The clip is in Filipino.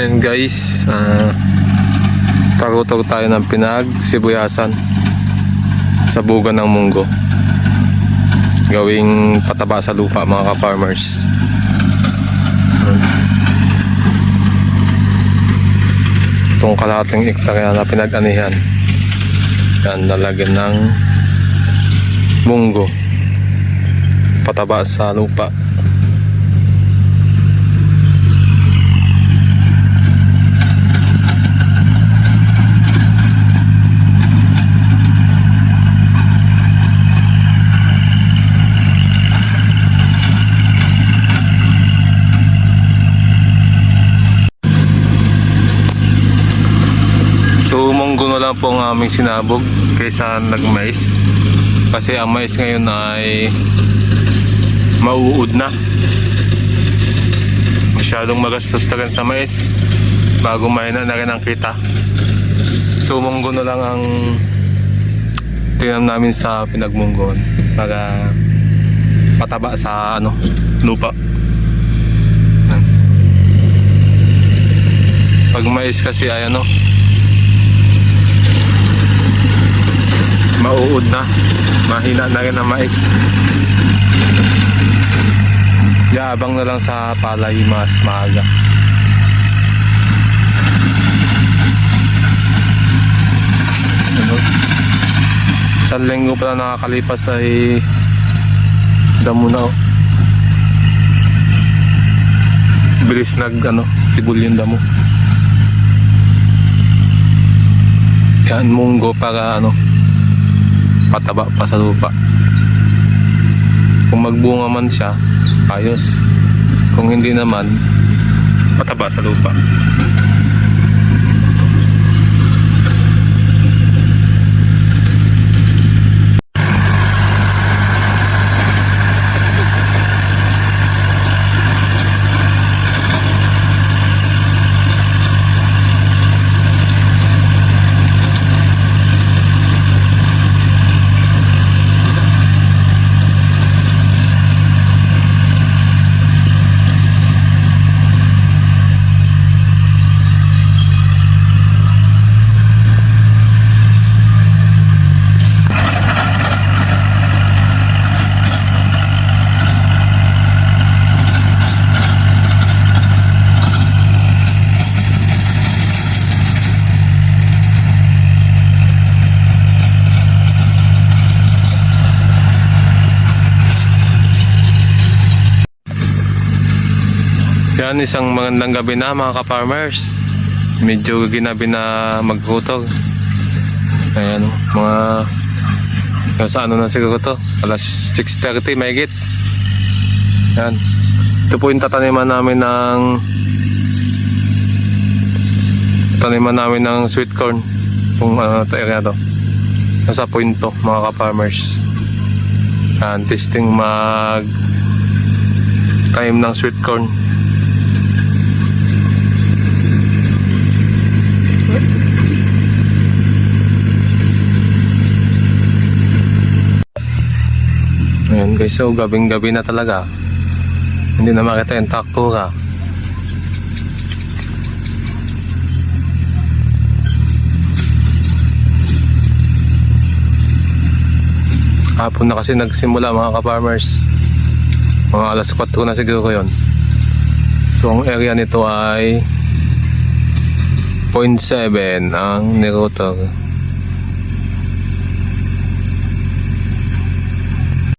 Ayan guys, uh, tagutog tayo ng pinag sibuyasan sa buga ng munggo. Gawing pataba sa lupa mga ka-farmers. Itong kalahating ektarya na pinag-anihan. Yan, lalagyan ng munggo. Pataba sa lupa. So munggo na po ang aming sinabog kaysa nagmais. Kasi ang mais ngayon ay mauud na. Masyadong magastos talaga sa mais bago may na na rin ang kita. So munggo na lang ang tinam namin sa pinagmunggon para pataba sa ano lupa. Pag mais kasi ay ano mauud na mahina na rin ang mais yaabang na lang sa palay mas maaga ano? isang linggo pala nakakalipas ay damo na oh. bilis nag ano sibul yung damo yan munggo para ano pataba pa sa lupa. Kung magbunga man siya, ayos. Kung hindi naman, pataba sa lupa. Yan, isang magandang gabi na mga ka-farmers. Medyo ginabi na maghutog. Ayan, mga sa ano na siguro to? Alas 6.30 may git. Yan. Ito po yung tataniman namin ng taniman namin ng sweet corn. Kung ano to area to. Nasa punto mga ka-farmers. Yan, testing mag time ng sweet corn. Ayan guys, so gabing gabi na talaga. Hindi na makita yung taktura. Hapon na kasi nagsimula mga ka-farmers. Mga alas 4 na siguro yun. So ang area nito ay 0.7 ang nirotor.